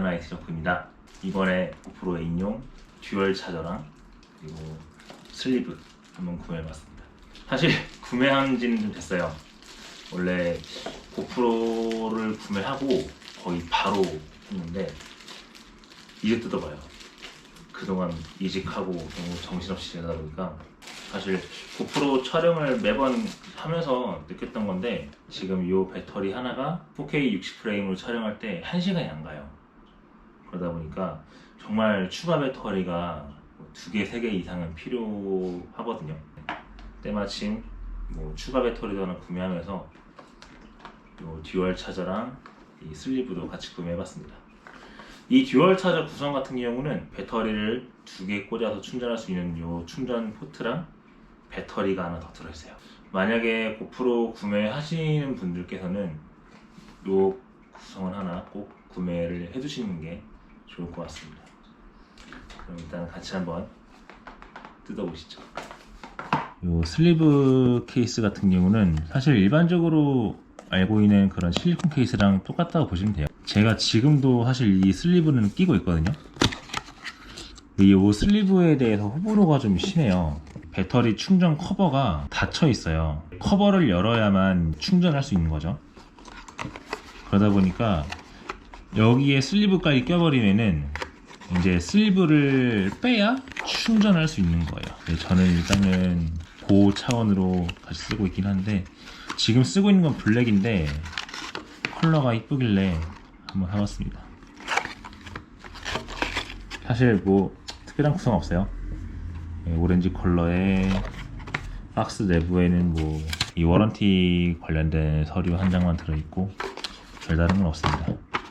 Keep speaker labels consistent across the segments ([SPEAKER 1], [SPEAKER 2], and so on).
[SPEAKER 1] 나이트 저크입니다. 이번에 고프로 A용 듀얼 차저랑 그리고 슬리브 한번 구매해봤습니다. 사실 구매한 지는 좀 됐어요. 원래 고프로를 구매하고 거의 바로 했는데 이제 뜯어봐요. 그동안 이직하고 너무 정신없이 지내다 보니까 사실 고프로 촬영을 매번 하면서 느꼈던 건데 지금 이 배터리 하나가 4K 60프레임으로 촬영할 때 1시간이 안 가요. 그러다 보니까 정말 추가 배터리가 두 개, 세개 이상은 필요하거든요. 때마침 뭐 추가 배터리도 하나 구매하면서 요 듀얼 차저랑 이 슬리브도 같이 구매해봤습니다. 이 듀얼 차저 구성 같은 경우는 배터리를 두 개 꽂아서 충전할 수 있는 요 충전 포트랑 배터리가 하나 더 들어있어요. 만약에 고프로 구매하시는 분들께서는 요 구성을 하나 꼭 구매를 해두시는 게 좋을 것 같습니다. 그럼 일단 같이 한번 뜯어보시죠. 요 슬리브 케이스 같은 경우는 사실 일반적으로 알고 있는 그런 실리콘 케이스랑 똑같다고 보시면 돼요. 제가 지금도 사실 이 슬리브는 끼고 있거든요. 이요 슬리브에 대해서 호불호가 좀 심해요. 배터리 충전 커버가 닫혀 있어요. 커버를 열어야만 충전할 수 있는 거죠. 그러다 보니까 여기에 슬리브까지 껴버리면은 이제 슬리브를 빼야 충전할 수 있는 거예요. 네, 저는 일단은 보호 차원으로 같이 쓰고 있긴 한데 지금 쓰고 있는 건 블랙인데 컬러가 이쁘길래 한번 사봤습니다. 사실 뭐 특별한 구성 없어요. 네, 오렌지 컬러의 박스 내부에는 뭐 이 워런티 관련된 서류 한 장만 들어있고 별다른 건 없습니다.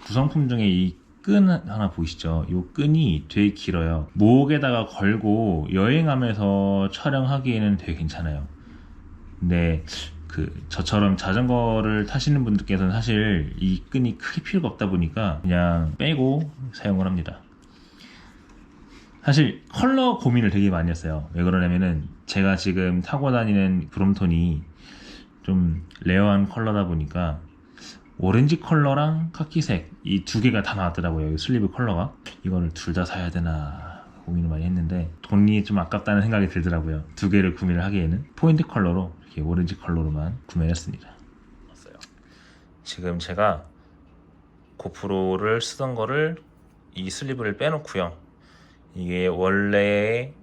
[SPEAKER 1] 구성품 중에 이 끈 하나 보이시죠? 이 끈이 되게 길어요. 목에다가 걸고 여행하면서 촬영하기에는 되게 괜찮아요. 근데 그 저처럼 자전거를 타시는 분들께서는 사실 이 끈이 크게 필요가 없다 보니까 그냥 빼고 사용을 합니다. 사실 컬러 고민을 되게 많이 했어요. 왜 그러냐면은 제가 지금 타고 다니는 브롬톤이 좀 레어한 컬러다 보니까 오렌지 컬러랑 카키색 이 두 개가 다 나왔더라고요. 이 슬리브 컬러가 이거를 둘 다 사야 되나 고민을 많이 했는데 돈이 좀 아깝다는 생각이 들더라고요. 두 개를 구매를 하기에는 포인트 컬러로 이렇게 오렌지 컬러로만 구매했습니다. 지금 제가 고프로를 쓰던 거를 이 슬리브를 빼놓고요. 이게 원래의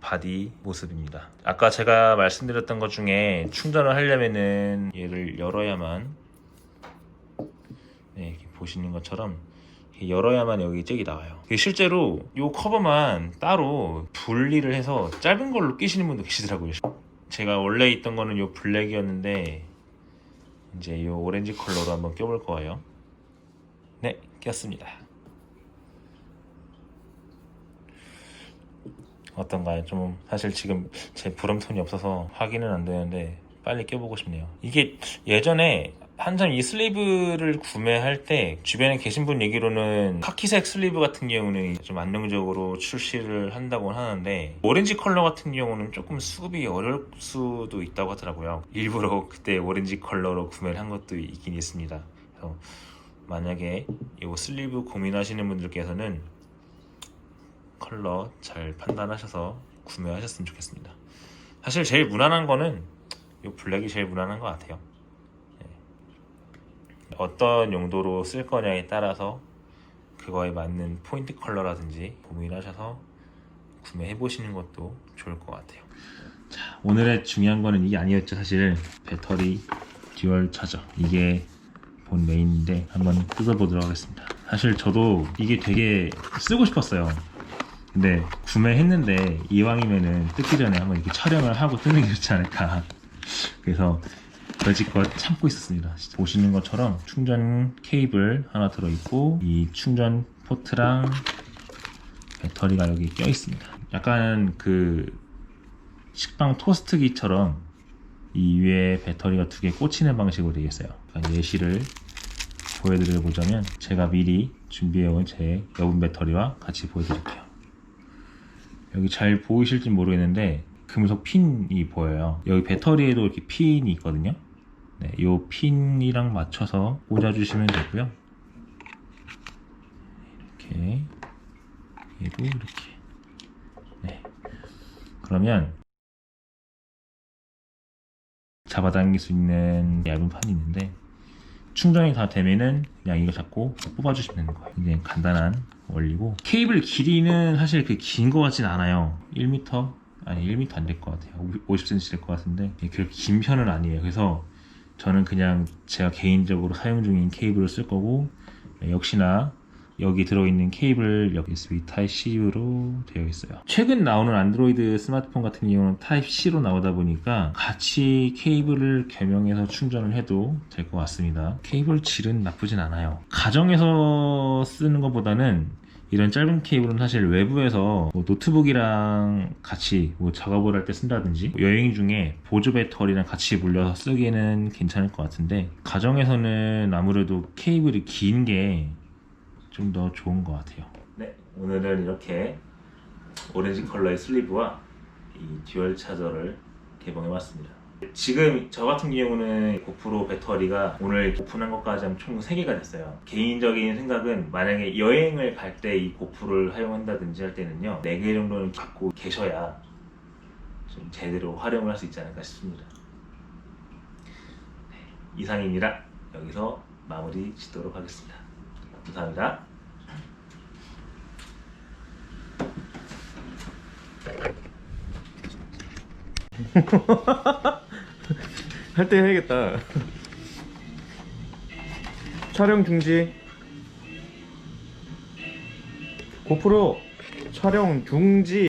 [SPEAKER 1] 바디 모습입니다. 아까 제가 말씀드렸던 것 중에 충전을 하려면은 얘를 열어야만 네, 보시는 것처럼 열어야만 여기 잭이 나와요. 실제로 이 커버만 따로 분리를 해서 짧은 걸로 끼시는 분도 계시더라고요. 제가 원래 있던 거는 이 블랙이었는데 이제 이 오렌지 컬러로 한번 껴볼 거예요. 네, 꼈습니다. 어떤가요? 좀 사실 지금 제 브럼톤이 없어서 확인은 안 되는데 빨리 껴보고 싶네요. 이게 예전에 한참 이 슬리브를 구매할 때 주변에 계신 분 얘기로는 카키색 슬리브 같은 경우는 좀 안정적으로 출시를 한다고 하는데 오렌지 컬러 같은 경우는 조금 수급이 어려울 수도 있다고 하더라고요. 일부러 그때 오렌지 컬러로 구매를 한 것도 있긴 있습니다. 그래서 만약에 이 슬리브 고민하시는 분들께서는 컬러 잘 판단하셔서 구매하셨으면 좋겠습니다. 사실 제일 무난한 거는 이 블랙이 제일 무난한 것 같아요. 네. 어떤 용도로 쓸 거냐에 따라서 그거에 맞는 포인트 컬러라든지 고민하셔서 구매해 보시는 것도 좋을 것 같아요. 자, 오늘의 중요한 거는 이게 아니었죠. 사실 배터리 듀얼 차저 이게 본 메인인데 한번 뜯어보도록 하겠습니다. 사실 저도 이게 되게 쓰고 싶었어요. 근데 구매했는데 이왕이면은 뜯기 전에 한번 이렇게 촬영을 하고 뜯는 게 좋지 않을까. 그래서 여지껏 참고 있었습니다. 보시는 것처럼 충전 케이블 하나 들어있고 이 충전 포트랑 배터리가 여기 껴 있습니다. 약간 그 식빵 토스트기처럼 이 위에 배터리가 두 개 꽂히는 방식으로 되어 있어요. 예시를 보여드려 보자면 제가 미리 준비해온 제 여분 배터리와 같이 보여드릴게요. 여기 잘 보이실지 모르겠는데 금속 핀이 보여요. 여기 배터리에도 이렇게 핀이 있거든요. 네, 이 핀이랑 맞춰서 꽂아주시면 되고요. 이렇게 얘도 이렇게 네 그러면 잡아당길 수 있는 얇은 판이 있는데 충전이 다 되면은 그냥 이거 잡고 뽑아주시면 되는 거예요. 굉장히 간단한 원리고 케이블 길이는 사실 그긴거 같진 않아요. 1m 아니 1m 안 될 것 같아요. 50cm 될 것 같은데 그렇게 긴 편은 아니에요. 그래서 저는 그냥 제가 개인적으로 사용 중인 케이블을 쓸 거고 역시나 여기 들어있는 케이블 여기 USB Type-C로 되어 있어요. 최근 나오는 안드로이드 스마트폰 같은 경우는 Type-C로 나오다 보니까 같이 케이블을 겸용해서 충전을 해도 될 것 같습니다. 케이블 질은 나쁘진 않아요. 가정에서 쓰는 것보다는 이런 짧은 케이블은 사실 외부에서 뭐 노트북이랑 같이 뭐 작업을 할 때 쓴다든지 여행 중에 보조 배터리랑 같이 물려서 쓰기에는 괜찮을 것 같은데 가정에서는 아무래도 케이블이 긴 게 좀 더 좋은 것 같아요. 네, 오늘은 이렇게 오렌지 컬러의 슬리브와 이 듀얼 차저를 개봉해봤습니다. 지금 저 같은 경우는 고프로 배터리가 오늘 오픈한 것까지 하면 총 3개가 됐어요. 개인적인 생각은 만약에 여행을 갈 때 이 고프로를 사용한다든지 할 때는요 4개 정도는 갖고 계셔야 좀 제대로 활용을 할 수 있지 않을까 싶습니다. 네, 이상입니다. 여기서 마무리 짓도록 하겠습니다. 감사합니다.
[SPEAKER 2] 할 때 해야겠다. 촬영 중지. 고프로 촬영 중지.